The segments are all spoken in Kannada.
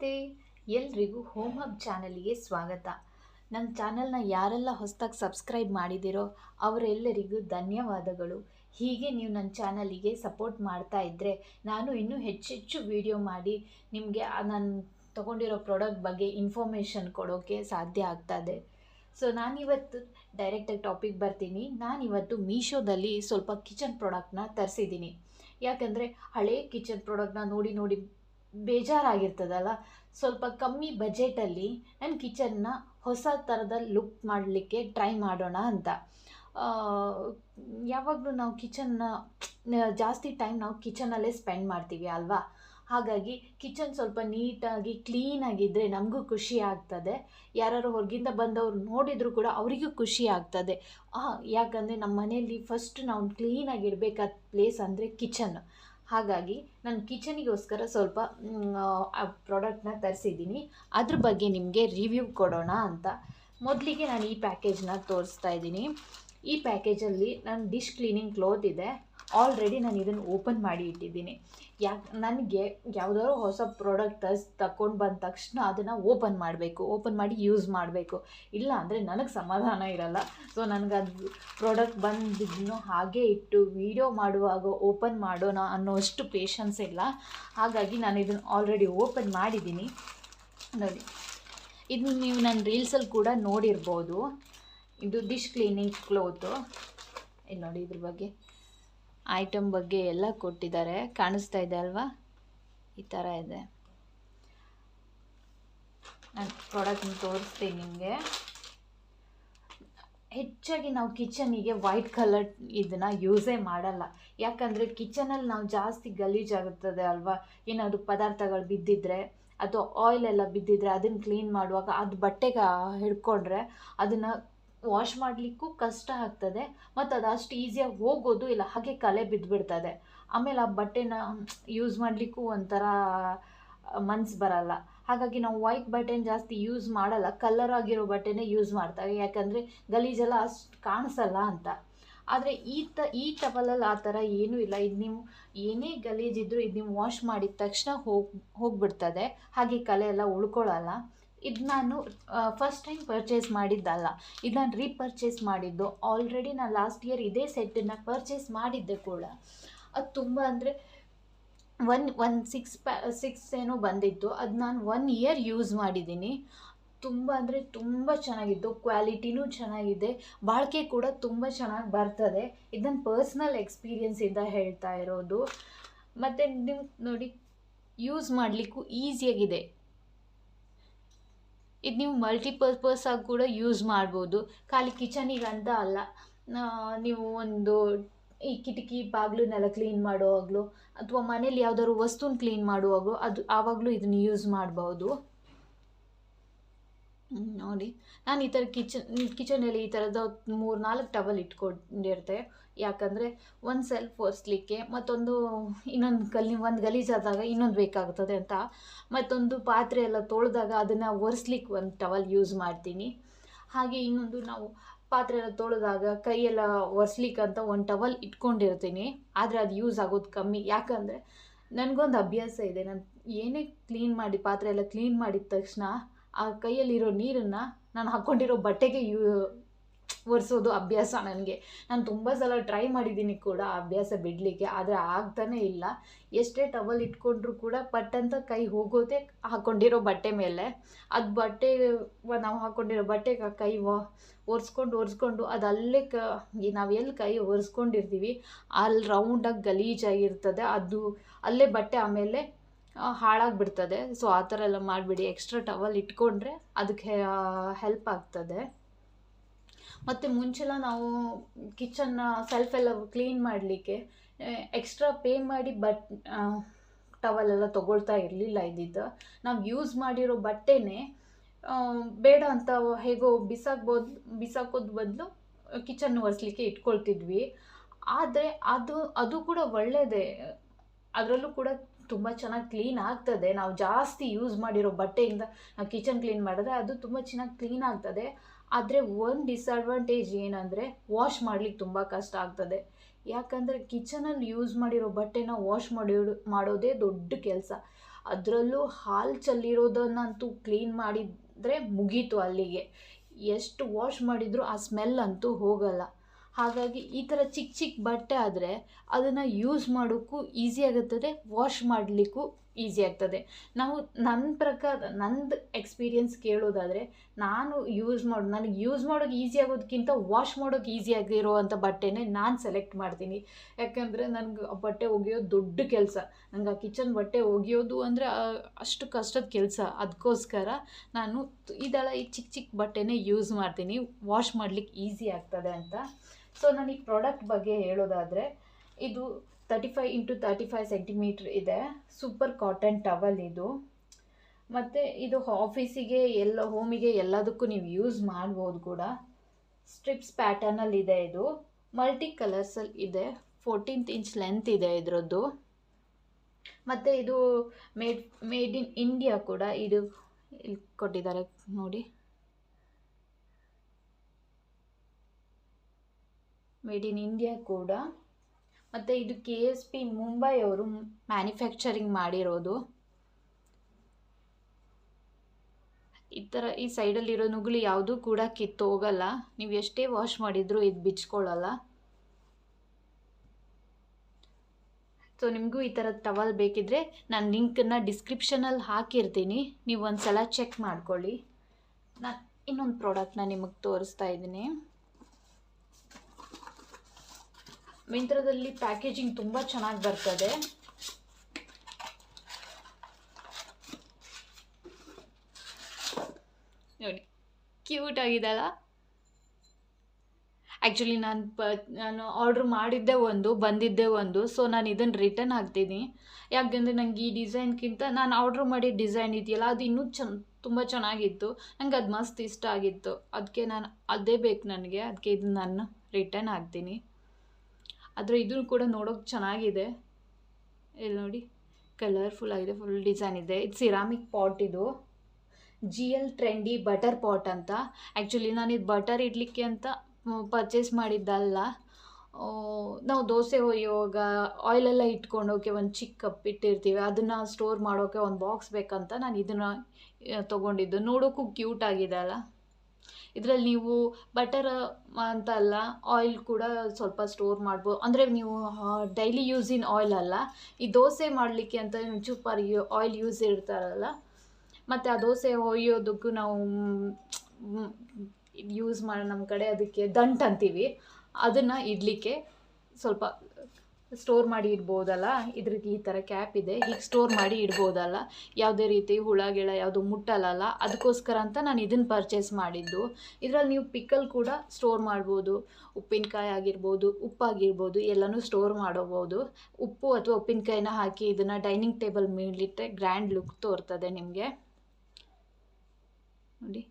ನಮಸ್ತೆ. ಎಲ್ರಿಗೂ ಹೋಮ್ ಹಬ್ ಚಾನಲ್ಗೆ ಸ್ವಾಗತ. ನಮ್ಮ ಚಾನಲ್ನ ಯಾರೆಲ್ಲ ಹೊಸದಾಗಿ ಸಬ್ಸ್ಕ್ರೈಬ್ ಮಾಡಿದಿರೋ ಅವರೆಲ್ಲರಿಗೂ ಧನ್ಯವಾದಗಳು. ಹೀಗೆ ನೀವು ನನ್ನ ಚಾನಲಿಗೆ ಸಪೋರ್ಟ್ ಮಾಡ್ತಾ ಇದ್ದರೆ ನಾನು ಇನ್ನೂ ಹೆಚ್ಚೆಚ್ಚು ವಿಡಿಯೋ ಮಾಡಿ ನಿಮಗೆ ನಾನು ತೊಗೊಂಡಿರೋ ಪ್ರಾಡಕ್ಟ್ ಬಗ್ಗೆ ಇನ್ಫಾರ್ಮೇಷನ್ ಕೊಡೋಕ್ಕೆ ಸಾಧ್ಯ ಆಗ್ತದೆ. ಸೊ, ನಾನಿವತ್ತು ಡೈರೆಕ್ಟಾಗಿ ಟಾಪಿಕ್ ಬರ್ತೀನಿ. ನಾನಿವತ್ತು ಮೀಶೋದಲ್ಲಿ ಸ್ವಲ್ಪ ಕಿಚನ್ ಪ್ರಾಡಕ್ಟ್ನ ತರಿಸಿದ್ದೀನಿ. ಯಾಕಂದರೆ ಹಳೆ ಕಿಚನ್ ಪ್ರಾಡಕ್ಟ್ನ ನೋಡಿ ನೋಡಿ ಬೇಜಾರಾಗಿರ್ತದಲ್ಲ? ಸ್ವಲ್ಪ ಕಮ್ಮಿ ಬಜೆಟಲ್ಲಿ ನನ್ನ ಕಿಚನ್ನ ಹೊಸ ಥರದ ಲುಕ್ ಮಾಡಲಿಕ್ಕೆ ಟ್ರೈ ಮಾಡೋಣ ಅಂತ. ಯಾವಾಗಲೂ ನಾವು ಕಿಚನ್ನ, ಜಾಸ್ತಿ ಟೈಮ್ ನಾವು ಕಿಚನಲ್ಲೇ ಸ್ಪೆಂಡ್ ಮಾಡ್ತೀವಿ ಅಲ್ವಾ? ಹಾಗಾಗಿ ಕಿಚನ್ ಸ್ವಲ್ಪ ನೀಟಾಗಿ ಕ್ಲೀನಾಗಿದ್ದರೆ ನಮಗೂ ಖುಷಿ ಆಗ್ತದೆ. ಯಾರು ಹೊರಗಿಂದ ಬಂದವರು ನೋಡಿದರೂ ಕೂಡ ಅವರಿಗೂ ಖುಷಿ ಆಗ್ತದೆ. ಯಾಕಂದರೆ ನಮ್ಮ ಮನೆಯಲ್ಲಿ ಫಸ್ಟ್ ನಾವು ಕ್ಲೀನಾಗಿಡಬೇಕಾದ ಪ್ಲೇಸ್ ಅಂದರೆ ಕಿಚನ್. ಹಾಗಾಗಿ ನಾನು ಕಿಚನಿಗೋಸ್ಕರ ಸ್ವಲ್ಪ ಆ ಪ್ರಾಡಕ್ಟ್ನ ತರಿಸಿದ್ದೀನಿ. ಅದ್ರ ಬಗ್ಗೆ ನಿಮಗೆ ರಿವ್ಯೂ ಕೊಡೋಣ ಅಂತ. ಮೊದಲಿಗೆ ನಾನು ಈ ಪ್ಯಾಕೇಜ್ನ ತೋರಿಸ್ತಾ ಇದ್ದೀನಿ. ಈ ಪ್ಯಾಕೇಜಲ್ಲಿ ನನ್ನ ಡಿಶ್ ಕ್ಲೀನಿಂಗ್ ಕ್ಲೋತ್ ಇದೆ. ಆಲ್ರೆಡಿ ನಾನು ಇದನ್ನು ಓಪನ್ ಮಾಡಿ ಇಟ್ಟಿದ್ದೀನಿ. ಯಾಕೆ, ನನಗೆ ಯಾವುದಾದ್ರು ಹೊಸ ಪ್ರಾಡಕ್ಟ್ ತಗೊಂಡು ಬಂದ ತಕ್ಷಣ ಅದನ್ನು ಓಪನ್ ಮಾಡಬೇಕು ಓಪನ್ ಮಾಡಿ ಯೂಸ್ ಮಾಡಬೇಕು. ಇಲ್ಲ ಅಂದರೆ ನನಗೆ ಸಮಾಧಾನ ಇರಲ್ಲ. ಸೊ ನನಗೆ ಅದು ಪ್ರಾಡಕ್ಟ್ ಬಂದಿದ್ದನ್ನು ಹಾಗೆ ಇಟ್ಟು ವೀಡಿಯೋ ಮಾಡುವಾಗ ಓಪನ್ ಮಾಡೋಣ ಅನ್ನೋಷ್ಟು ಪೇಷನ್ಸ್ ಇಲ್ಲ. ಹಾಗಾಗಿ ನಾನು ಇದನ್ನು ಆಲ್ರೆಡಿ ಓಪನ್ ಮಾಡಿದ್ದೀನಿ ನೋಡಿ ಇದನ್ನು ನೀವು ನನ್ನ ರೀಲ್ಸಲ್ಲಿ ಕೂಡ ನೋಡಿರ್ಬೋದು. ಇದು ಡಿಶ್ ಕ್ಲೀನಿಂಗ್ ಕ್ಲೋತು ಇಲ್ಲಿ ನೋಡಿ ಇದ್ರ ಬಗ್ಗೆ. ಐಟಮ್ ಬಗ್ಗೆ ಎಲ್ಲ ಕೊಟ್ಟಿದ್ದಾರೆ. ಕಾಣಿಸ್ತಾ ಇದೆ ಅಲ್ವಾ? ಈ ಥರ ಇದೆ. ನಾನು ಪ್ರಾಡಕ್ಟ್ನ ತೋರಿಸ್ತೀನಿ ನಿಮಗೆ. ಹೆಚ್ಚಾಗಿ ನಾವು ಕಿಚನಿಗೆ ವೈಟ್ ಕಲರ್ ಇದನ್ನು ಯೂಸೇ ಮಾಡಲ್ಲ. ಯಾಕಂದರೆ ಕಿಚನಲ್ಲಿ ನಾವು ಜಾಸ್ತಿ ಗಲೀಜಾಗುತ್ತದೆ ಅಲ್ವಾ? ಏನಾದರೂ ಪದಾರ್ಥಗಳು ಬಿದ್ದಿದ್ರೆ ಅಥವಾ ಆಯಿಲ್ ಎಲ್ಲ ಬಿದ್ದಿದ್ರೆ ಅದನ್ನು ಕ್ಲೀನ್ ಮಾಡುವಾಗ ಅದು ಬಟ್ಟೆಗೆ ಹಿಡ್ಕೊಂಡ್ರೆ ಅದನ್ನು ವಾಶ್ ಮಾಡಲಿಕ್ಕೂ ಕಷ್ಟ ಆಗ್ತದೆ, ಮತ್ತು ಅದು ಅಷ್ಟು ಈಸಿಯಾಗಿ ಹೋಗೋದು ಇಲ್ಲ, ಹಾಗೆ ಕಲೆ ಬಿದ್ದುಬಿಡ್ತದೆ ಆಮೇಲೆ ಆ ಬಟ್ಟೆನ ಯೂಸ್ ಮಾಡಲಿಕ್ಕೂ ಒಂಥರ ಮನ್ಸು ಬರಲ್ಲ. ಹಾಗಾಗಿ ನಾವು ವೈಟ್ ಬಟ್ಟೆನ ಜಾಸ್ತಿ ಯೂಸ್ ಮಾಡಲ್ಲ ಕಲರ್ ಆಗಿರೋ ಬಟ್ಟೆನೇ ಯೂಸ್ ಮಾಡ್ತಾರೆ ಯಾಕಂದರೆ ಗಲೀಜೆಲ್ಲ ಅಷ್ಟು ಕಾಣಿಸಲ್ಲ ಅಂತ. ಆದರೆ ಈ ತ, ಈ ಟಬಲಲ್ಲಿ ಆ ಥರ ಏನೂ ಇಲ್ಲ. ಇದು ನೀವು ಏನೇ ಗಲೀಜಿದ್ರು ಇದು ನೀವು ವಾಶ್ ಮಾಡಿದ ತಕ್ಷಣ ಹೋಗಿ, ಹೋಗಿಬಿಡ್ತದೆ. ಹಾಗೆ ಕಲೆ ಎಲ್ಲ ಉಳ್ಕೊಳ್ಳಲ್ಲ ಇದು ನಾನು ಫಸ್ಟ್ ಟೈಮ್ ಪರ್ಚೇಸ್ ಮಾಡಿದ್ದಲ್ಲ. ಇದು ನಾನು ರೀಪರ್ಚೇಸ್ ಮಾಡಿದ್ದು. ಆಲ್ರೆಡಿ ನಾನು ಲಾಸ್ಟ್ ಇಯರ್ ಇದೇ ಸೆಟ್ಟನ್ನು ಪರ್ಚೇಸ್ ಮಾಡಿದ್ದೆ ಕೂಡ. ಅದು ತುಂಬ ಅಂದರೆ ಒನ್ ಒನ್ ಸಿಕ್ಸ್ ಪ್ಯಾ ಸಿಕ್ಸ್ ಏನೋ ಬಂದಿತ್ತು. ಅದು ನಾನು ಒನ್ ಇಯರ್ ಯೂಸ್ ಮಾಡಿದ್ದೀನಿ. ತುಂಬ ಅಂದರೆ ತುಂಬ ಚೆನ್ನಾಗಿತ್ತು. ಕ್ವಾಲಿಟಿನೂ ಚೆನ್ನಾಗಿದೆ. ಬಾಳಿಕೆ ಕೂಡ ತುಂಬ ಚೆನ್ನಾಗಿ ಬರ್ತದೆ. ಇದನ್ನು ಪರ್ಸ್ನಲ್ ಎಕ್ಸ್ಪೀರಿಯನ್ಸಿಂದ ಹೇಳ್ತಾ ಇರೋದು. ಮತ್ತು ನೀವು ನೋಡಿ ಯೂಸ್ ಮಾಡಲಿಕ್ಕೂ ಈಸಿಯಾಗಿದೆ ಇದು ನೀವು ಮಲ್ಟಿಪರ್ಪಸ್ ಆಗಿ ಕೂಡ ಯೂಸ್ ಮಾಡ್ಬೋದು. ಖಾಲಿ ಕಿಚನಿಗೆ ಅಂತ ಅಲ್ಲ. ನೀವು ಒಂದು ಈ ಕಿಟಕಿ ಬಾಗಿಲನ್ನೆಲ್ಲ ಕ್ಲೀನ್ ಮಾಡುವಾಗಲೂ, ಅಥವಾ ಮನೇಲಿ ಯಾವ್ದಾದ್ರು ವಸ್ತುನ ಕ್ಲೀನ್ ಮಾಡುವಾಗಲೂ, ಅದು ಆವಾಗಲೂ ಇದನ್ನು ಯೂಸ್ ಮಾಡ್ಬೋದು. ನೋಡಿ. ನಾನು ಈ ಥರ ಕಿಚನ್ ಕಿಚನಲ್ಲಿ ಈ ಥರದ ಮೂರು, ನಾಲ್ಕು ಟವಲ್ ಇಟ್ಕೊಂಡಿರ್ತೆ. ಯಾಕಂದರೆ ಒಂದು ಸೆಲ್ಫ್ ಒರೆಸ್ಲಿಕ್ಕೆ ಮತ್ತೊಂದು ಇನ್ನೊಂದು ಗಲ್ಲಿ, ಒಂದು ಗಲೀಜಾದಾಗ ಇನ್ನೊಂದು ಬೇಕಾಗ್ತದೆ ಅಂತ. ಮತ್ತೊಂದು ಪಾತ್ರೆ ಎಲ್ಲ ತೊಳೆದಾಗ ಅದನ್ನು ಒರೆಸ್ಲಿಕ್ಕೆ ಒಂದು ಟವಲ್ ಯೂಸ್ ಮಾಡ್ತೀನಿ. ಹಾಗೆ ಇನ್ನೊಂದು ನಾವು ಪಾತ್ರೆ ಎಲ್ಲ ತೊಳೆದಾಗ ಕೈಯೆಲ್ಲ ಒರೆಸ್ಲಿಕ್ಕೆ ಅಂತ ಒಂದು ಟವಲ್ ಇಟ್ಕೊಂಡಿರ್ತೀನಿ. ಆದರೆ ಅದು ಯೂಸ್ ಆಗೋದು ಕಮ್ಮಿ. ಯಾಕಂದರೆ ನನಗೊಂದು ಅಭ್ಯಾಸ ಇದೆ. ನಾನು ಏನೇ ಕ್ಲೀನ್ ಮಾಡಿ, ಪಾತ್ರೆ ಎಲ್ಲ ಕ್ಲೀನ್ ಮಾಡಿದ ತಕ್ಷಣ ಆ ಕೈಯಲ್ಲಿರೋ ನೀರನ್ನು ನಾನು ಹಾಕ್ಕೊಂಡಿರೋ ಬಟ್ಟೆಗೆ ಯೂ, ಒರೆಸೋದು ಅಭ್ಯಾಸ ನನಗೆ. ನಾನು ತುಂಬ ಸಲ ಟ್ರೈ ಮಾಡಿದ್ದೀನಿ ಕೂಡ ಆ ಅಭ್ಯಾಸ ಬಿಡಲಿಕ್ಕೆ, ಆದರೆ ಆಗ್ತಾನೇ ಇಲ್ಲ. ಎಷ್ಟೇ ಟವಲ್ ಇಟ್ಕೊಂಡ್ರೂ ಕೂಡ ಪಟ್ಟಂತ ಕೈ ಹೋಗೋದೇ ಹಾಕ್ಕೊಂಡಿರೋ ಬಟ್ಟೆ ಮೇಲೆ. ಅದು ಬಟ್ಟೆ ನಾವು ಹಾಕ್ಕೊಂಡಿರೋ ಬಟ್ಟೆಗೆ ಕೈ ಒರೆಸ್ಕೊಂಡು ಒರೆಸ್ಕೊಂಡು ಅದು ಅಲ್ಲೇ ಕ ನಾವು ಎಲ್ಲಿ ಕೈ ಒರೆಸ್ಕೊಂಡಿರ್ತೀವಿ ಅಲ್ಲಿ ರೌಂಡಾಗಿ ಗಲೀಜಾಗಿರ್ತದೆ. ಅದು ಅಲ್ಲೇ ಬಟ್ಟೆ ಆಮೇಲೆ ಹಾಳಾಗಿಬಿಡ್ತದೆ. ಸೊ ಆ ಥರ ಎಲ್ಲ ಮಾಡಿಬಿಡಿ. ಎಕ್ಸ್ಟ್ರಾ ಟವಲ್ ಇಟ್ಕೊಂಡ್ರೆ ಅದಕ್ಕೆ ಹೆಲ್ಪ್ ಆಗ್ತದೆ. ಮತ್ತು ಮುಂಚೆಲ್ಲ ನಾವು ಕಿಚನ್ನ ಸೆಲ್ಫ್ ಎಲ್ಲ ಕ್ಲೀನ್ ಮಾಡಲಿಕ್ಕೆ ಎಕ್ಸ್ಟ್ರಾ ಪೇ ಮಾಡಿ ಬಟ್ ಟವಲೆಲ್ಲ ತೊಗೊಳ್ತಾ ಇರಲಿಲ್ಲ ಇದ್ದಿದ್ದು. ನಾವು ಯೂಸ್ ಮಾಡಿರೋ ಬಟ್ಟೆನೇ ಬೇಡ ಅಂತ ಹೇಗೋ ಬಿಸಾಕ್ಬೋದು, ಬಿಸಾಕೋದು ಬದಲು ಕಿಚನ್ ಒರೆಸ್ಲಿಕ್ಕೆ ಇಟ್ಕೊಳ್ತಿದ್ವಿ. ಆದರೆ ಅದು ಅದು ಕೂಡ ಒಳ್ಳೆಯದೇ ಅದರಲ್ಲೂ ಕೂಡ ತುಂಬ ಚೆನ್ನಾಗಿ ಕ್ಲೀನ್ ಆಗ್ತದೆ. ನಾವು ಜಾಸ್ತಿ ಯೂಸ್ ಮಾಡಿರೋ ಬಟ್ಟೆಯಿಂದ ನಾವು ಕಿಚನ್ ಕ್ಲೀನ್ ಮಾಡಿದ್ರೆ ಅದು ತುಂಬ ಚೆನ್ನಾಗಿ ಕ್ಲೀನ್ ಆಗ್ತದೆ. ಆದರೆ ಒಂದು ಡಿಸ್ಅಡ್ವಾಂಟೇಜ್ ಏನಂದರೆ ವಾಶ್ ಮಾಡ್ಲಿಕ್ಕೆ ತುಂಬ ಕಷ್ಟ ಆಗ್ತದೆ. ಯಾಕಂದರೆ ಕಿಚನಲ್ಲಿ ಯೂಸ್ ಮಾಡಿರೋ ಬಟ್ಟೆನ ವಾಶ್ ಮಾಡಿ ಮಾಡೋದೇ ದೊಡ್ಡ ಕೆಲಸ. ಅದರಲ್ಲೂ ಹಾಲು ಚೆಲ್ಲಿರೋದನ್ನಂತೂ ಕ್ಲೀನ್ ಮಾಡಿದರೆ ಮುಗೀತು ಅಲ್ಲಿಗೆ. ಎಷ್ಟು ವಾಶ್ ಮಾಡಿದರೂ ಆ ಸ್ಮೆಲ್ ಅಂತೂ ಹೋಗಲ್ಲ. ಹಾಗಾಗಿ ಈ ಥರ ಚಿಕ್ಕ ಚಿಕ್ಕ ಬಟ್ಟೆ ಆದರೆ ಅದನ್ನು ಯೂಸ್ ಮಾಡೋಕ್ಕೂ ಈಸಿ ಆಗುತ್ತದೆ ವಾಶ್ ಮಾಡಲಿಕ್ಕೂ ಈಸಿ ಆಗ್ತದೆ. ನಾವು ನನ್ನ ಪ್ರಕಾರ, ನಂದು ಎಕ್ಸ್ಪೀರಿಯನ್ಸ್ ಕೇಳೋದಾದರೆ ನಾನು ಯೂಸ್ ಮಾಡೋ, ನನಗೆ ಯೂಸ್ ಮಾಡೋಕೆ ಈಸಿ ಆಗೋದಕ್ಕಿಂತ ವಾಶ್ ಮಾಡೋಕೆ ಈಸಿ ಆಗಿರೋವಂಥ ಬಟ್ಟೆನೇ ನಾನು ಸೆಲೆಕ್ಟ್ ಮಾಡ್ತೀನಿ. ಯಾಕಂದರೆ ನನಗೆ ಆ ಬಟ್ಟೆ ಒಗೆಯೋದು ದೊಡ್ಡ ಕೆಲಸ. ನನಗೆ ಆ ಕಿಚನ್ ಬಟ್ಟೆ ಒಗೆಯೋದು ಅಂದರೆ ಅಷ್ಟು ಕಷ್ಟದ ಕೆಲಸ. ಅದಕ್ಕೋಸ್ಕರ ನಾನು ಇದೆಲ್ಲ ಈ ಚಿಕ್ಕ ಚಿಕ್ಕ ಬಟ್ಟೆನೇ ಯೂಸ್ ಮಾಡ್ತೀನಿ. ವಾಶ್ ಮಾಡ್ಲಿಕ್ಕೆ ಈಸಿ ಆಗ್ತದೆ ಅಂತ. ಸೊ ನಾನು ಈ ಪ್ರಾಡಕ್ಟ್ ಬಗ್ಗೆ ಹೇಳೋದಾದರೆ, ಇದು thirty five into thirty five centimetre ಇದೆ. ಸೂಪರ್ ಕಾಟನ್ ಟವಲ್ ಇದು. ಮತ್ತು ಇದು ಆಫೀಸಿಗೆ ಎಲ್ಲ ಹೋಮಿಗೆ ಎಲ್ಲದಕ್ಕೂ ನೀವು ಯೂಸ್ ಮಾಡ್ಬೋದು ಕೂಡ. ಸ್ಟ್ರಿಪ್ಸ್ ಪ್ಯಾಟರ್ನಲ್ಲಿ ಇದೆ ಇದು. ಮಲ್ಟಿ ಕಲರ್ಸಲ್ಲಿ ಇದೆ. ಫೋರ್ಟೀನ್ತ್ ಇಂಚ್ ಲೆಂತ್ ಇದೆ ಇದರದ್ದು. ಮತ್ತು ಇದು ಮೇಡ್ ಮೇಡ್ ಇನ್ ಇಂಡಿಯಾ ಕೂಡ ಇದು ಇಲ್ಲಿ ಕೊಟ್ಟಿದ್ದಾರೆ ನೋಡಿ. ಮೇಡ್ ಇನ್ ಇಂಡಿಯಾ ಕೂಡ. ಮತ್ತು ಇದು ಕೆ ಎಸ್ ಪಿ ಮುಂಬೈ ಅವರು ಮ್ಯಾನುಫ್ಯಾಕ್ಚರಿಂಗ್ ಮಾಡಿರೋದು. ಈ ಥರ ಈ ಸೈಡಲ್ಲಿರೋ ನುಗ್ಳು ಯಾವುದೂ ಕೂಡ ಕಿತ್ತು ಹೋಗಲ್ಲ. ನೀವು ಎಷ್ಟೇ ವಾಶ್ ಮಾಡಿದರೂ ಇದು ಬಿಚ್ಕೊಳ್ಳಲ್ಲ. ಸೊ, ನಿಮಗೂ ಈ ಥರದ ಟವಲ್ ಬೇಕಿದ್ರೆ ನಾನು ಲಿಂಕನ್ನು ಡಿಸ್ಕ್ರಿಪ್ಷನಲ್ಲಿ ಹಾಕಿರ್ತೀನಿ. ನೀವು ಒಂದು ಸಲ ಚೆಕ್ ಮಾಡ್ಕೊಳ್ಳಿ. ನಾನು ಇನ್ನೊಂದು ಪ್ರಾಡಕ್ಟ್ನ ನಿಮಗೆ ತೋರಿಸ್ತಾ ಇದ್ದೀನಿ. ಮಿಂತ್ರದಲ್ಲಿ ಪ್ಯಾಕೇಜಿಂಗ್ ತುಂಬ ಚೆನ್ನಾಗಿ ಬರ್ತದೆ. ನೋಡಿ ಕ್ಯೂಟ್ ಆಗಿದಲ್ಲ? ಆ್ಯಕ್ಚುಲಿ ನಾನು ಪ, ನಾನು ಆರ್ಡ್ರ್ ಮಾಡಿದ್ದೆ ಒಂದು, ಬಂದಿದ್ದೆ ಒಂದು ಸೊ ನಾನು ಇದನ್ನು ರಿಟರ್ನ್ ಹಾಕ್ತೀನಿ. ಯಾಕೆಂದರೆ ನನಗೆ ಈ ಡಿಸೈನ್ಗಿಂತ ನಾನು ಆರ್ಡ್ರ್ ಮಾಡಿದ ಡಿಸೈನ್ ಇದೆಯಲ್ಲ, ಅದು ಇನ್ನೂ ಚೆನ್ನ ತುಂಬ ಚೆನ್ನಾಗಿತ್ತು. ನಂಗೆ ಅದು ಮಸ್ತ್ ಇಷ್ಟ ಆಗಿತ್ತು. ಅದಕ್ಕೆ ನಾನು, ಅದೇ ಬೇಕು ನನಗೆ ಅದಕ್ಕೆ ಇದನ್ನ ನಾನು ರಿಟರ್ನ್ ಹಾಕ್ತೀನಿ. ಆದರೆ ಇದನ್ನು ಕೂಡ ನೋಡೋಕೆ ಚೆನ್ನಾಗಿದೆ. ಇಲ್ಲಿ ನೋಡಿ ಕಲರ್ಫುಲ್ ಆಗಿದೆ ಫುಲ್ ಡಿಸೈನ್ ಇದೆ. ಇದು ಸಿರಾಮಿಕ್ ಪಾಟ್ ಇದು. G L trendy butter pot ಅಂತ. ಆ್ಯಕ್ಚುಲಿ ನಾನು ಇದು ಬಟರ್ ಇಡಲಿಕ್ಕೆ ಅಂತ ಪರ್ಚೇಸ್ ಮಾಡಿದ್ದಲ್ಲ. ನಾವು ದೋಸೆ ಒಯ್ಯುವಾಗ ಆಯಿಲೆಲ್ಲ ಇಟ್ಕೊಂಡೋಕೆ ಒಂದು ಚಿಕ್ಕ ಕಪ್ ಇಟ್ಟಿರ್ತೀವಿ. ಅದನ್ನು ಸ್ಟೋರ್ ಮಾಡೋಕ್ಕೆ ಒಂದು ಬಾಕ್ಸ್ ಬೇಕಂತ ನಾನು ಇದನ್ನು ತೊಗೊಂಡಿದ್ದು. ನೋಡೋಕ್ಕೂ ಕ್ಯೂಟ್ ಆಗಿದೆ ಅಲ್ಲ. ಇದರಲ್ಲಿ ನೀವು ಬಟರ್ ಅಂತ ಅಲ್ಲ ಆಯಿಲ್ ಕೂಡ ಸ್ವಲ್ಪ ಸ್ಟೋರ್ ಮಾಡ್ಬೋದು ಅಂದರೆ ನೀವು ಡೈಲಿ ಇನ್ ಆಯಿಲ್ ಅಲ್ಲ. ಈ ದೋಸೆ ಮಾಡಲಿಕ್ಕೆ ಅಂತ ಚೂಪಾರಿ ಆಯಿಲ್ ಯೂಸ್ ಇರ್ತಾರಲ್ಲ, ಮತ್ತು ಆ ದೋಸೆ ಹೊಯ್ಯೋದಕ್ಕೂ ನಾವು ಯೂಸ್ ಮಾಡಿ ನಮ್ಮ ಕಡೆ ಅದಕ್ಕೆ ದಂಟ್ ಅಂತೀವಿ. ಅದನ್ನು ಇಡಲಿಕ್ಕೆ ಸ್ವಲ್ಪ ಸ್ಟೋರ್ ಮಾಡಿ ಇಡ್ಬೋದಲ್ಲ? ಇದ್ರಿಗೆ ಈ ಥರ ಕ್ಯಾಪ್ ಇದೆ. ಹೀಗೆ ಸ್ಟೋರ್ ಮಾಡಿ ಇಡ್ಬೋದಲ್ಲ? ಯಾವುದೇ ರೀತಿ ಹುಳ, ಗಿಳ ಯಾವುದು ಮುಟ್ಟಲ್ಲ ಅದಕ್ಕೋಸ್ಕರ ಅಂತ ನಾನು ಇದನ್ನು ಪರ್ಚೇಸ್ ಮಾಡಿದ್ದು. ಇದರಲ್ಲಿ ನೀವು ಪಿಕ್ಕಲ್ ಕೂಡ ಸ್ಟೋರ್ ಮಾಡ್ಬೋದು. ಉಪ್ಪಿನಕಾಯಿ ಆಗಿರ್ಬೋದು, ಉಪ್ಪಾಗಿರ್ಬೋದು, ಎಲ್ಲನೂ ಸ್ಟೋರ್ ಮಾಡಬಹುದು ಉಪ್ಪು ಅಥವಾ ಉಪ್ಪಿನಕಾಯಿನ ಹಾಕಿ ಇದನ್ನು ಡೈನಿಂಗ್ ಟೇಬಲ್ ಮೇಲಿಟ್ಟರೆ ಗ್ರ್ಯಾಂಡ್ ಲುಕ್ ತೋರ್ತದೆ ನಿಮಗೆ. ನೋಡಿ.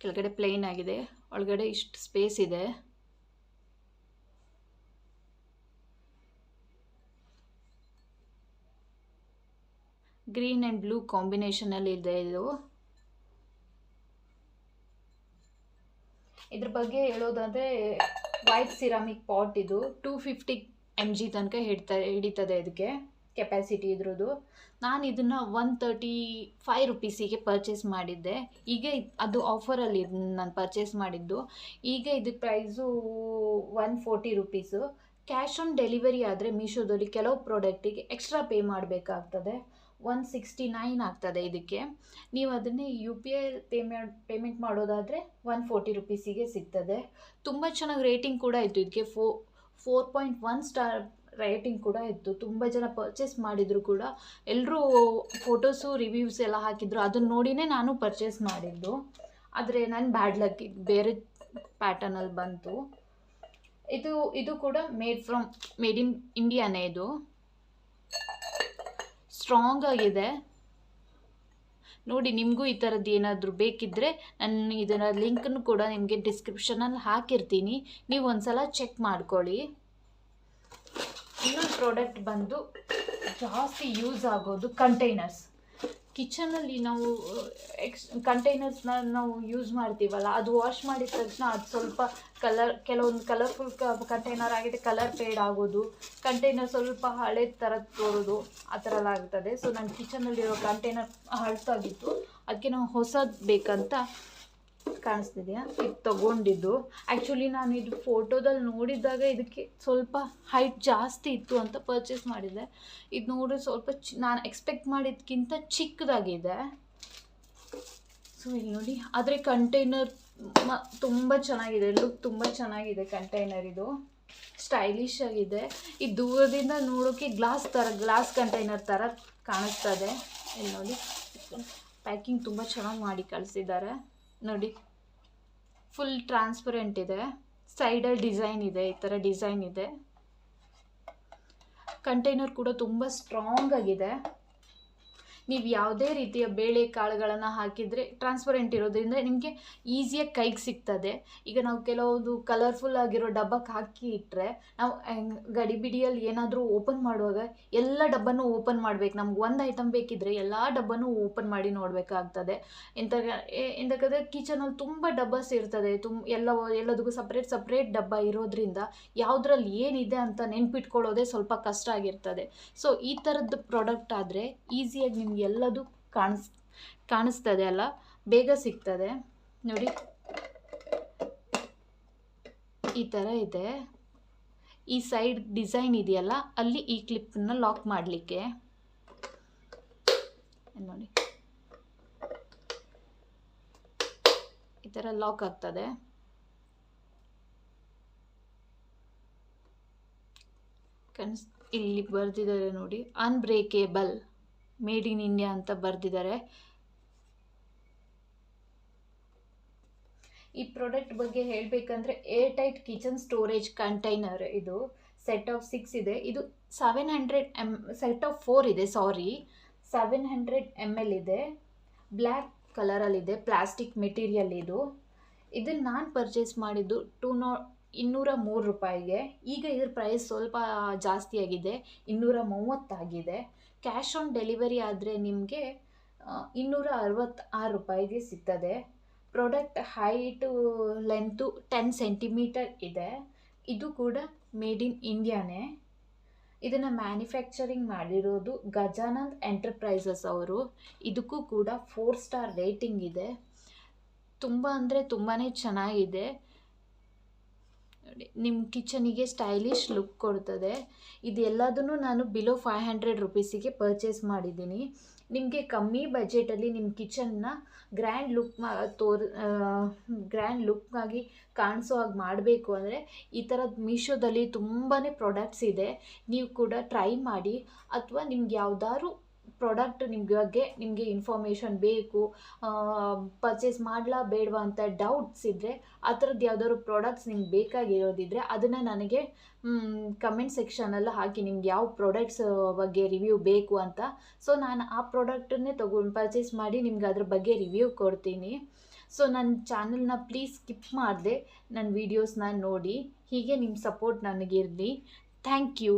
ಕೆಳಗಡೆ ಪ್ಲೇನ್ ಆಗಿದೆ. ಒಳಗಡೆ ಇಷ್ಟು ಸ್ಪೇಸ್ ಇದೆ. ಗ್ರೀನ್ ಆ್ಯಂಡ್ ಬ್ಲೂ ಕಾಂಬಿನೇಷನಲ್ಲಿ ಇದೆ ಇದು. ಇದ್ರ ಬಗ್ಗೆ ಹೇಳೋದಾದರೆ ವೈಟ್ ಸಿರಾಮಿಕ್ ಪಾಟ್ ಇದು ಟೂ ಫಿಫ್ಟಿ ಎಂ ಜಿ ತನಕ ಹಿಡ್ತಾ, ಹಿಡಿತದೆ ಇದಕ್ಕೆ ಕೆಪ್ಯಾಸಿಟಿ ಇದ್ರದ್ದು. ನಾನು ಇದನ್ನು ಒನ್ ತರ್ಟಿ ಫೈವ್ ರುಪೀಸಿಗೆ ಪರ್ಚೇಸ್ ಮಾಡಿದ್ದೆ. ಈಗ ಅದು ಆಫರಲ್ಲಿ ನಾನು ಪರ್ಚೇಸ್ ಮಾಡಿದ್ದು. ಈಗ ಇದು price one forty rupees. Cash on delivery ಆದರೆ ಮೀಶೋದಲ್ಲಿ ಕೆಲವು ಪ್ರಾಡಕ್ಟಿಗೆ ಎಕ್ಸ್ಟ್ರಾ ಪೇ ಮಾಡಬೇಕಾಗ್ತದೆ. ಒನ್ ಸಿಕ್ಸ್ಟಿ ನೈನ್ ಆಗ್ತದೆ ಇದಕ್ಕೆ. ನೀವು ಅದನ್ನೇ U P I payment payment ಮಾಡೋದಾದರೆ ಒನ್ ಫೋರ್ಟಿ ರುಪೀಸಿಗೆ ಸಿಗ್ತದೆ. ತುಂಬ ಚೆನ್ನಾಗಿ ರೇಟಿಂಗ್ ಕೂಡ ಇತ್ತು ಇದಕ್ಕೆ. ಫೋ four point one star rating ಕೂಡ ಇತ್ತು. ತುಂಬ ಜನ ಪರ್ಚೇಸ್ ಮಾಡಿದರು ಕೂಡ. ಎಲ್ಲರೂ ಫೋಟೋಸು ರಿವ್ಯೂಸ್ ಎಲ್ಲ ಹಾಕಿದ್ರು. ಅದನ್ನು ನೋಡಿನೇ ನಾನು ಪರ್ಚೇಸ್ ಮಾಡಿದ್ದು. ಆದರೆ ನನ್ನ ಬ್ಯಾಡ್ ಲಕ್ ಬೇರೆ ಪ್ಯಾಟರ್ನಲ್ಲಿ ಬಂತು. ಇದು ಇದು ಕೂಡ ಮೇಡ್ ಫ್ರಮ್ ಮೇಡ್ ಇನ್ ಇಂಡಿಯಾನೇ ಇದು. ಸ್ಟ್ರಾಂಗ್ ಆಗಿದೆ. ನೋಡಿ, ನಿಮಗೂ ಈ ಥರದ್ದು ಏನಾದರೂ ಬೇಕಿದ್ದರೆ ನಾನು ಇದರ ಲಿಂಕನ್ನು ಕೂಡ ನಿಮಗೆ ಡಿಸ್ಕ್ರಿಪ್ಷನಲ್ಲಿ ಹಾಕಿರ್ತೀನಿ. ನೀವು ಒಂದ್ಸಲ ಚೆಕ್ ಮಾಡ್ಕೊಳ್ಳಿ. ಇನ್ನೊಂದು ಪ್ರಾಡಕ್ಟ್ ಬಂದು ಜಾಸ್ತಿ ಯೂಸ್ ಆಗೋದು ಕಂಟೈನರ್ಸ್ ಕಿಚನಲ್ಲಿ ನಾವು ಎಕ್ಸ್ ಕಂಟೈನರ್ಸ್ನ ನಾವು ಯೂಸ್ ಮಾಡ್ತೀವಲ್ಲ, ಅದು ವಾಶ್ ಮಾಡಿದ ತಕ್ಷಣ ಅದು ಸ್ವಲ್ಪ ಕಲರ್ ಕೆಲವೊಂದು ಕಲರ್ಫುಲ್ ಕಂಟೈನರ್ ಆಗಿದೆ ಕಲರ್ ಫೇಡ್ ಆಗೋದು ಕಂಟೈನರ್ ಸ್ವಲ್ಪ ಹಳೆ ಥರ ತೋರೋದು, ಆ ಥರ ಎಲ್ಲ ಆಗ್ತದೆ. ಸೊ ನಾನು ಕಿಚನಲ್ಲಿರೋ ಕಂಟೈನರ್ ಹಳತಾಗಿತ್ತು ಅದಕ್ಕೆ ನಾವು ಹೊಸದು ಬೇಕಂತ ಕಾಣಿಸ್ತಿದೆಯಾ? ಇದು ತಗೊಂಡಿದ್ದು. ಆ್ಯಕ್ಚುಲಿ ನಾನು ಇದು ಫೋಟೋದಲ್ಲಿ ನೋಡಿದಾಗ ಇದಕ್ಕೆ ಸ್ವಲ್ಪ ಹೈಟ್ ಜಾಸ್ತಿ ಇತ್ತು ಅಂತ ಪರ್ಚೇಸ್ ಮಾಡಿದ್ದೆ. ಇದು ನೋಡಿ ಸ್ವಲ್ಪ ನಾನು ಎಕ್ಸ್ಪೆಕ್ಟ್ ಮಾಡಿದ್ಕಿಂತ ಚಿಕ್ಕದಾಗಿದೆ. ಸೊ ಇಲ್ಲಿ ನೋಡಿ. ಆದರೆ ಕಂಟೈನರ್ ಮ, ತುಂಬ ಚೆನ್ನಾಗಿದೆ. ಲುಕ್ ತುಂಬ ಚೆನ್ನಾಗಿದೆ ಕಂಟೈನರ್ ಇದು. ಸ್ಟೈಲಿಶ್ ಆಗಿದೆ. ಈ ದೂರದಿಂದ ನೋಡೋಕ್ಕೆ ಗ್ಲಾಸ್ ಥರ ಗ್ಲಾಸ್ ಕಂಟೈನರ್ ಥರ ಕಾಣಿಸ್ತದೆ ಇಲ್ಲಿ ನೋಡಿ. ಪ್ಯಾಕಿಂಗ್ ತುಂಬ ಚೆನ್ನಾಗಿ ಮಾಡಿ ಕಳಿಸಿದ್ದಾರೆ. ನೋಡಿ. ಫುಲ್ ಟ್ರಾನ್ಸ್ಪರೆಂಟ್ ಇದೆ. ಸೈಡಲ್ಲಿ ಡಿಸೈನ್ ಇದೆ, ಈ ಥರ ಡಿಸೈನ್ ಇದೆ. ಕಂಟೈನರ್ ಕೂಡ ತುಂಬ ಸ್ಟ್ರಾಂಗ್ ಆಗಿದೆ. ನೀವು ಯಾವುದೇ ರೀತಿಯ ಬೇಳೆ ಕಾಳುಗಳನ್ನು ಹಾಕಿದರೆ ಟ್ರಾನ್ಸ್ಪರೆಂಟ್ ಇರೋದ್ರಿಂದ ನಿಮಗೆ ಈಸಿಯಾಗಿ ಕೈಗೆ ಸಿಗ್ತದೆ. ಈಗ ನಾವು ಕೆಲವೊಂದು ಕಲರ್ಫುಲ್ ಆಗಿರೋ ಡಬ್ಬಕ್ಕೆ ಹಾಕಿ ಇಟ್ಟರೆ ನಾವು ಗಡಿಬಿಡಿಯಲ್ಲಿ ಏನಾದರೂ ಓಪನ್ ಮಾಡುವಾಗ ಎಲ್ಲ ಡಬ್ಬನೂ ಓಪನ್ ಮಾಡಬೇಕು. ನಮ್ಗೆ ಒಂದು ಐಟಮ್ ಬೇಕಿದ್ರೆ ಎಲ್ಲ ಡಬ್ಬನೂ ಓಪನ್ ಮಾಡಿ ನೋಡಬೇಕಾಗ್ತದೆ. ಎಂತ ಎಂತಕ್ಕಂದರೆ ಕಿಚನಲ್ಲಿ ತುಂಬ ಡಬ್ಬಸ್ ಇರ್ತದೆ. ತುಂಬ ಎಲ್ಲ, ಎಲ್ಲದಕ್ಕೂ ಸಪ್ರೇಟ್ ಸಪ್ರೇಟ್ ಡಬ್ಬ ಇರೋದ್ರಿಂದ ಯಾವುದ್ರಲ್ಲಿ ಏನಿದೆ ಅಂತ ನೆನ್ಪಿಟ್ಕೊಳ್ಳೋದೇ ಸ್ವಲ್ಪ ಕಷ್ಟ ಆಗಿರ್ತದೆ. ಸೊ ಈ ಥರದ್ದು ಪ್ರಾಡಕ್ಟ್ ಆದರೆ ಈಸಿಯಾಗಿ ನಿಮ್ಗೆ ಎಲ್ಲದು ಕಾಣಿಸ್, ಕಾಣಿಸ್ತದೆ ಅಲ್ಲ? ಬೇಗ ಸಿಗ್ತದೆ. ನೋಡಿ. ಈ ಥರ ಇದೆ. ಈ ಸೈಡ್ ಡಿಸೈನ್ ಇದೆಯಲ್ಲ, ಅಲ್ಲಿ ಈ ಕ್ಲಿಪ್ಪನ್ನ ಲಾಕ್ ಮಾಡಲಿಕ್ಕೆ. ನೋಡಿ. ಈ ಥರ ಲಾಕ್ ಆಗ್ತದೆ. ಕನ್ಸ್, ಇಲ್ಲಿ ಬರ್ತಿದ್ದಾರೆ ನೋಡಿ. ಅನ್ಬ್ರೇಕೇಬಲ್. ಮೇಡ್ ಇನ್ ಇಂಡಿಯಾ ಅಂತ ಬರೆದಿದ್ದಾರೆ. ಈ ಪ್ರಾಡಕ್ಟ್ ಬಗ್ಗೆ ಹೇಳಬೇಕಂದ್ರೆ air tight kitchen storage container ಇದು. ಸೆಟ್ ಆಫ್ ಸಿಕ್ಸ್ ಇದೆ. ಇದು seven hundred M set of four ಇದೆ sorry seven hundred M L ಇದೆ. ಬ್ಲ್ಯಾಕ್ ಕಲರಲ್ಲಿದೆ ಪ್ಲಾಸ್ಟಿಕ್ ಮೆಟೀರಿಯಲ್ ಇದು. ಇದನ್ನು ನಾನು ಪರ್ಚೇಸ್ ಮಾಡಿದ್ದು ಟೂ ನಾ ಇನ್ನೂರ ಮೂರು ರೂಪಾಯಿಗೆ. ಈಗ ಇದ್ರ ಪ್ರೈಸ್ ಸ್ವಲ್ಪ ಜಾಸ್ತಿ ಆಗಿದೆ. ಇನ್ನೂರ ಮೂವತ್ತಾಗಿದೆ ಕ್ಯಾಶ್ ಆನ್ ಡೆಲಿವರಿ ಆದರೆ ನಿಮಗೆ ಇನ್ನೂರ ಅರವತ್ತಾರು ರೂಪಾಯಿಗೆ ಸಿಗ್ತದೆ. Product height length ten centimetre ಇದೆ. ಇದು ಕೂಡ ಮೇಡ್ ಇನ್ ಇಂಡಿಯಾನೇ ಇದನ್ನು ಮ್ಯಾನುಫ್ಯಾಕ್ಚರಿಂಗ್ ಮಾಡಿರೋದು ಗಜಾನಂದ್ ಎಂಟರ್ಪ್ರೈಸಸ್ ಅವರು. ಇದಕ್ಕೂ ಕೂಡ ಫೋರ್ ಸ್ಟಾರ್ ರೇಟಿಂಗ್ ಇದೆ. ತುಂಬ ಅಂದರೆ ತುಂಬಾ ಚೆನ್ನಾಗಿದೆ. ನೋಡಿ ನಿಮ್ಮ ಕಿಚನಿಗೆ ಸ್ಟೈಲಿಶ್ ಲುಕ್ ಕೊಡ್ತದೆ. ಇದೆಲ್ಲದನ್ನು ನಾನು ಬಿಲೋ ಫೈವ್ ಹಂಡ್ರೆಡ್ ರುಪೀಸಿಗೆ ಪರ್ಚೇಸ್ ಮಾಡಿದ್ದೀನಿ. ನಿಮಗೆ ಕಮ್ಮಿ ಬಜೆಟಲ್ಲಿ ನಿಮ್ಮ ಕಿಚನ್ನ ಗ್ರ್ಯಾಂಡ್ ಲುಕ್ ಮಾ, ತೋರ್ ಗ್ರ್ಯಾಂಡ್ ಲುಕ್ ಆಗಿ ಕಾಣಿಸೋ ಹಾಗೆ ಮಾಡಬೇಕು ಅಂದರೆ ಈ ಥರದ್ದು ಮೀಶೋದಲ್ಲಿ ತುಂಬಾ ಪ್ರಾಡಕ್ಟ್ಸ್ ಇದೆ. ನೀವು ಕೂಡ ಟ್ರೈ ಮಾಡಿ, ಅಥವಾ ನಿಮ್ಗೆ ಯಾವ್ದಾದ್ರು ಪ್ರಾಡಕ್ಟ್ ನಿಮ್ಗೆ ಬಗ್ಗೆ ನಿಮಗೆ ಇನ್ಫಾರ್ಮೇಷನ್ ಬೇಕು ಪರ್ಚೇಸ್ ಮಾಡಲಾ ಬೇಡವಾ ಅಂತ ಡೌಟ್ಸ್ ಇದ್ದರೆ ಆ ಥರದ್ದು ಯಾವ್ದಾದ್ರು ಪ್ರಾಡಕ್ಟ್ಸ್ ನಿಮ್ಗೆ ಬೇಕಾಗಿರೋದಿದ್ರೆ ಅದನ್ನು ನನಗೆ ಕಮೆಂಟ್ ಸೆಕ್ಷನಲ್ಲಿ ಹಾಕಿ ನಿಮ್ಗೆ ಯಾವ ಪ್ರಾಡಕ್ಟ್ಸ್ ಬಗ್ಗೆ ರಿವ್ಯೂ ಬೇಕು ಅಂತ. ಸೊ ನಾನು ಆ ಪ್ರಾಡಕ್ಟನ್ನೇ ತೊಗೊಂಡು ಪರ್ಚೇಸ್ ಮಾಡಿ ನಿಮ್ಗೆ ಅದ್ರ ಬಗ್ಗೆ ರಿವ್ಯೂ ಕೊಡ್ತೀನಿ. ಸೊ ನನ್ನ ಚಾನಲ್ನ ಪ್ಲೀಸ್ ಸ್ಕಿಪ್ ಮಾಡಿದೆ ನನ್ನ ವೀಡಿಯೋಸ್ನ ನೋಡಿ, ಹೀಗೆ ನಿಮ್ಮ ಸಪೋರ್ಟ್ ನನಗಿರಲಿ. Thank you